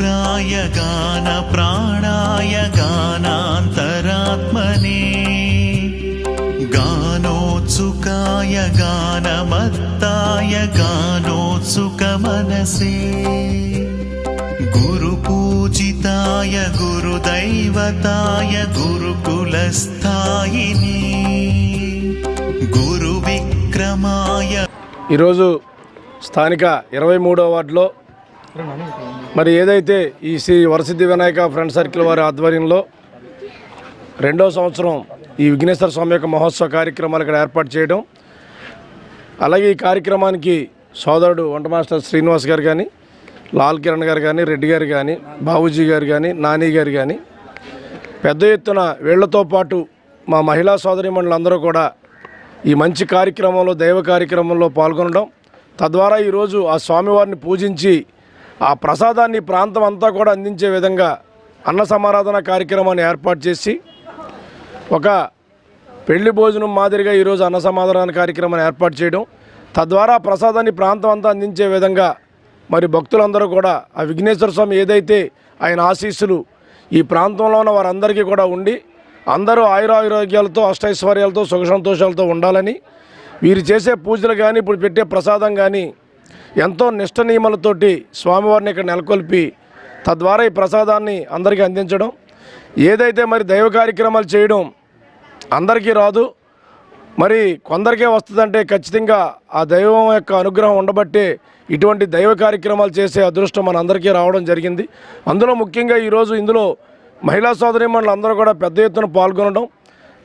ఘోరాయ గాన ప్రాణాయ గానాంతరాత్మనే గానోత్సుకాయ గానమత్తాయ గానోత్సుక మనసే దైవతాయ గురుదైవతాయ గురుకులస్థాయిని. గురు విక్రమాయ ఈరోజు స్థానిక ఇరవై మూడో వార్డులో మరి ఏదైతే ఈ శ్రీ వరసిద్ధి వినాయక ఫ్రెండ్ సర్కిల్ వారి ఆధ్వర్యంలో రెండో సంవత్సరం ఈ విఘ్నేశ్వర స్వామి యొక్క మహోత్సవ కార్యక్రమాలు ఇక్కడ ఏర్పాటు చేయడం అలాగే ఈ కార్యక్రమానికి సోదరుడు వంట మాస్టర్ శ్రీనివాస్ గారు కానీ లాల్ కిరణ్ గారు కానీ రెడ్డి గారు కానీ బాబూజీ గారు కానీ నాని గారు కానీ పెద్ద ఎత్తున వీళ్ళతో పాటు మా మహిళా సోదరి మండలందరూ కూడా ఈ మంచి కార్యక్రమంలో దైవ కార్యక్రమంలో పాల్గొనడం తద్వారా ఈరోజు ఆ స్వామివారిని పూజించి ఆ ప్రసాదాన్ని ప్రాంతం అంతా కూడా అందించే విధంగా అన్న సమారాధన కార్యక్రమాన్ని ఏర్పాటు చేసి ఒక పెళ్ళి భోజనం మాదిరిగా ఈరోజు అన్న సమాధాన కార్యక్రమాన్ని ఏర్పాటు చేయడం. తద్వారా ప్రసాదాన్ని ప్రాంతం అంతా అందించే విధంగా మరి భక్తులందరూ కూడా ఆ విఘ్నేశ్వర స్వామి ఏదైతే ఆయన ఆశీస్సులు ఈ ప్రాంతంలో ఉన్న వారందరికీ కూడా ఉండి అందరూ ఆయురారోగ్యాలతో అష్టైశ్వర్యాలతో సుఖ సంతోషాలతో ఉండాలని వీరు చేసే పూజలు కానీ ఇప్పుడు పెట్టే ప్రసాదం కానీ ఎంతో నిష్ట నియమాలతోటి స్వామివారిని ఇక్కడ నెలకొల్పి తద్వారా ఈ ప్రసాదాన్ని అందరికీ అందించడం. ఏదైతే మరి దైవ కార్యక్రమాలు చేయడం అందరికీ రాదు. మరి కొందరికే వస్తుందంటే ఖచ్చితంగా ఆ దైవం యొక్క అనుగ్రహం ఉండబట్టే ఇటువంటి దైవ కార్యక్రమాలు చేసే అదృష్టం మన అందరికీ రావడం జరిగింది. అందులో ముఖ్యంగా ఈరోజు ఇందులో మహిళా సోదరిమణులు అందరూ కూడా పెద్ద ఎత్తున పాల్గొనడం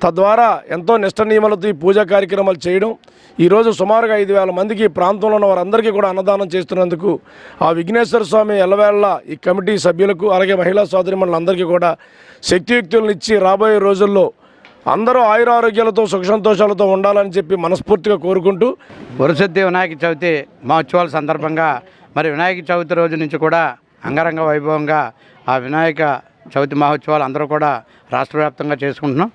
తద్వారా ఎంతో నిష్ట నియమాలతో ఈ పూజా కార్యక్రమాలు చేయడం ఈరోజు సుమారుగా ఐదు వేల మందికి ప్రాంతంలో ఉన్న వారందరికీ కూడా అన్నదానం చేస్తున్నందుకు ఆ విఘ్నేశ్వర స్వామి ఎల్లవేళ ఈ కమిటీ సభ్యులకు అలాగే మహిళా సోదరిమణులందరికీ కూడా శక్తియుక్తులను ఇచ్చి రాబోయే రోజుల్లో అందరూ ఆయురారోగ్యాలతో సుఖ సంతోషాలతో ఉండాలని చెప్పి మనస్ఫూర్తిగా కోరుకుంటూ వరుసద్ది వినాయక చవితి మహోత్సవాల సందర్భంగా మరి వినాయక చవితి రోజు నుంచి కూడా అంగరంగ వైభవంగా ఆ వినాయక చవితి మహోత్సవాలు అందరూ కూడా రాష్ట్ర వ్యాప్తంగా చేసుకుంటున్నాం.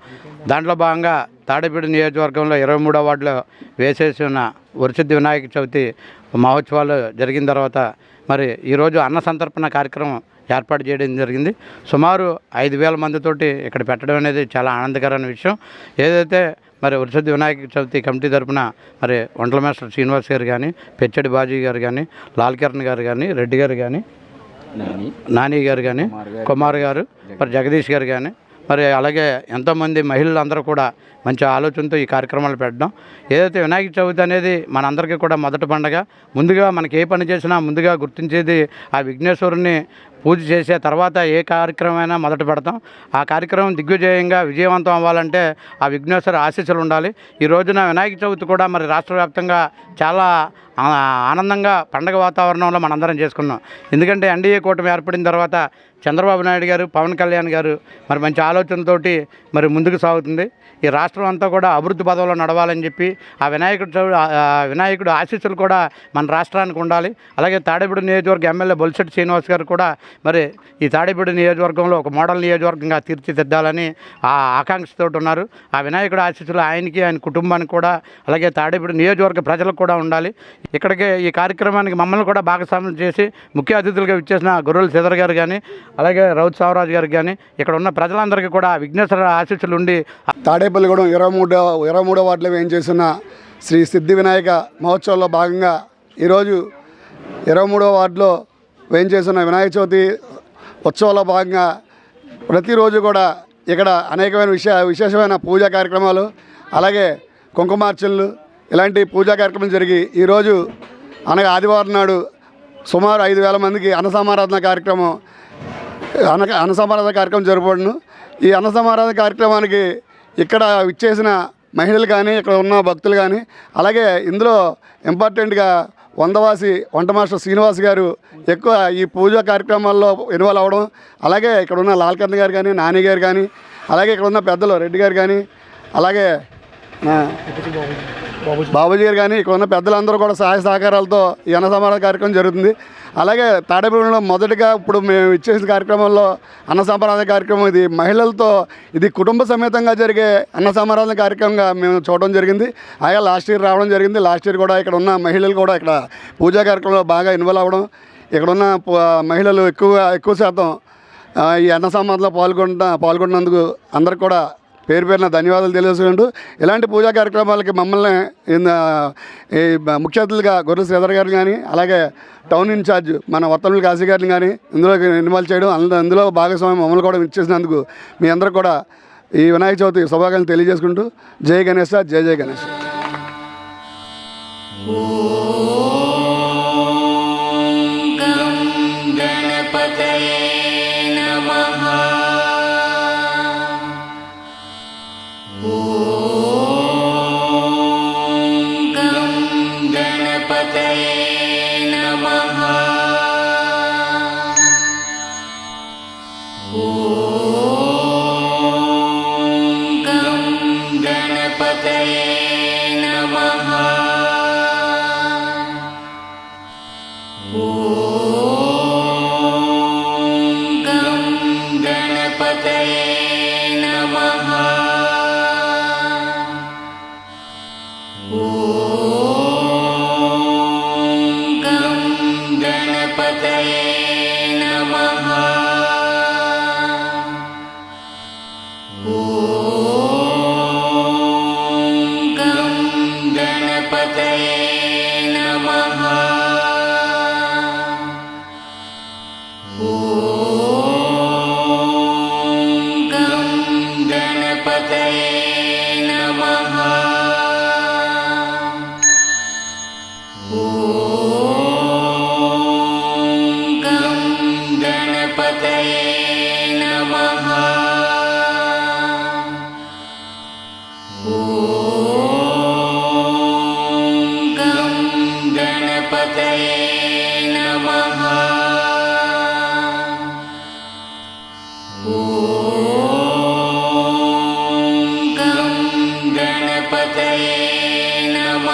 దాంట్లో భాగంగా తాడేపేట నియోజకవర్గంలో ఇరవై మూడో వార్డులో వేసేసి ఉన్న వరుసద్ది వినాయక చవితి మహోత్సవాలు జరిగిన తర్వాత మరి ఈరోజు అన్న సంతర్పణ కార్యక్రమం ఏర్పాటు చేయడం జరిగింది. సుమారు ఐదు వేల మందితోటి ఇక్కడ పెట్టడం అనేది చాలా ఆనందకరమైన విషయం. ఏదైతే మరి వరుసద్ది వినాయక చవితి కమిటీ తరఫున మరి వంటల మాస్టర్ శ్రీనివాస్ గారు కానీ పెచ్చడి బాజీ గారు కానీ లాల్ కిరణ్ గారు కానీ రెడ్డి గారు కానీ నాని. గారు కానీ కుమార్ గారు. మరి జగదీష్ గారు కానీ మరి అలాగే ఎంతోమంది మహిళలు అందరూ కూడా మంచి ఆలోచనతో ఈ కార్యక్రమాలు పెట్టడం. ఏదైతే వినాయక చవితి అనేది మనందరికీ కూడా మొదటి పండగ ముందుగా మనకి ఏ పని చేసినా ముందుగా గుర్తించేది ఆ విఘ్నేశ్వరుని పూజ చేసే తర్వాత ఏ కార్యక్రమమైనా మొదట పెడతాం. ఆ కార్యక్రమం దిగ్విజయంగా విజయవంతం అవ్వాలంటే ఆ విఘ్నేశ్వర ఆశీస్సులు ఉండాలి. ఈ రోజున వినాయక చవితి కూడా మరి రాష్ట్ర వ్యాప్తంగా చాలా ఆనందంగా పండగ వాతావరణంలో మనందరం చేసుకున్నాం. ఎందుకంటే ఎన్డీఏ కూటమి ఏర్పడిన తర్వాత చంద్రబాబు నాయుడు గారు పవన్ కళ్యాణ్ గారు మరి మంచి ఆలోచనతోటి మరి ముందుకు సాగుతుంది. ఈ రాష్ట్రం అంతా కూడా అభివృద్ధి పదవిలో నడవాలని చెప్పి ఆ వినాయకుడు చవి- ఆ వినాయకుడు ఆశీస్సులు కూడా మన రాష్ట్రానికి ఉండాలి. అలాగే తాడేపూడి నియోజకవర్గ ఎమ్మెల్యే బొలిశెట్టి శ్రీనివాస్ గారు కూడా మరి ఈ తాడేపూడి నియోజకవర్గంలో ఒక మోడల్ నియోజకవర్గంగా తీర్చిదిద్దాలని ఆ ఆకాంక్షతో ఉన్నారు. ఆ వినాయకుడు ఆశీస్సులు ఆయనకి ఆయన కుటుంబానికి కూడా అలాగే తాడేపూడి నియోజకవర్గ ప్రజలకు కూడా ఉండాలి. ఇక్కడికి ఈ కార్యక్రమానికి మమ్మల్ని కూడా భాగస్వామ్యం చేసి ముఖ్య అతిథులుగా ఇచ్చేసిన గొర్రెల శ్రీధర్ గారు కానీ అలాగే రౌత్ సావరాజు గారికి కానీ ఇక్కడ ఉన్న ప్రజలందరికీ కూడా విఘ్నేశ్వర ఆశీస్సులు ఉండి తాడేపల్లిగూడెం ఇరవై మూడో ఇరవై మూడో వార్డులో ఏం శ్రీ సిద్ధి వినాయక మహోత్సవంలో భాగంగా ఈరోజు ఇరవై మూడో వార్డులో వేయించేస్తున్న వినాయక చవితి ఉత్సవంలో భాగంగా ప్రతిరోజు కూడా ఇక్కడ అనేకమైన విశే విశేషమైన పూజా కార్యక్రమాలు అలాగే కుంకుమార్చనలు ఇలాంటి పూజా కార్యక్రమం జరిగి ఈరోజు అనగా ఆదివారం నాడు సుమారు ఐదు వేల మందికి అన్నసమారాధన కార్యక్రమం అన్న అన్నసమారాధన కార్యక్రమం జరపబడును ఈ అన్నసమారాధన కార్యక్రమానికి ఇక్కడ ఇచ్చేసిన మహిళలు కానీ ఇక్కడ ఉన్న భక్తులు కానీ అలాగే ఇందులో ఇంపార్టెంట్గా వందవాసి వంట మాస్టర్ శ్రీనివాస్ గారు ఎక్కువ ఈ పూజా కార్యక్రమాల్లో ఇన్వాల్వ్ అవ్వడం అలాగే ఇక్కడ ఉన్న లాల్కంద్ గారు కానీ నాని గారు కానీ అలాగే ఇక్కడ ఉన్న పెద్దలు రెడ్డి గారు కానీ అలాగే బాబుజీ గారు కానీ ఇక్కడ ఉన్న పెద్దలందరూ కూడా సహాయ సహకారాలతో ఈ అన్న సమారాధన కార్యక్రమం జరుగుతుంది. అలాగే తాడేపల్లిలో మొదటగా ఇప్పుడు మేము ఇచ్చేసిన కార్యక్రమంలో అన్న సంప్రదాయ కార్యక్రమం ఇది. మహిళలతో ఇది కుటుంబ సమేతంగా జరిగే అన్న సంప్రదాయ కార్యక్రమంగా మేము చూడడం జరిగింది. అలాగే లాస్ట్ ఇయర్ రావడం జరిగింది. లాస్ట్ ఇయర్ కూడా ఇక్కడ ఉన్న మహిళలు కూడా ఇక్కడ పూజా కార్యక్రమంలో బాగా ఇన్వాల్వ్ అవ్వడం. ఇక్కడున్న మహిళలు ఎక్కువ ఎక్కువ శాతం ఈ అన్న సంబంధంలో పాల్గొంట పాల్గొన్నందుకు అందరికి కూడా పేరు పేరున ధన్యవాదాలు తెలియజేసుకుంటూ ఇలాంటి పూజా కార్యక్రమాలకి మమ్మల్ని ఈ ముఖ్య అతిథులుగా గొర్రె శ్రీధర్ గారిని కానీ అలాగే టౌన్ ఇన్ఛార్జ్ మన వర్తనుల కాశీ గారిని కానీ ఇందులో ఇన్వాల్వ్ చేయడం అందులో భాగస్వామ్యం మమ్మల్ని కూడా ఇచ్చేసినందుకు మీ అందరూ కూడా ఈ వినాయక చవితి శుభాకాంక్షలు తెలియజేసుకుంటూ జై గణేష్ జై జై గణేష్.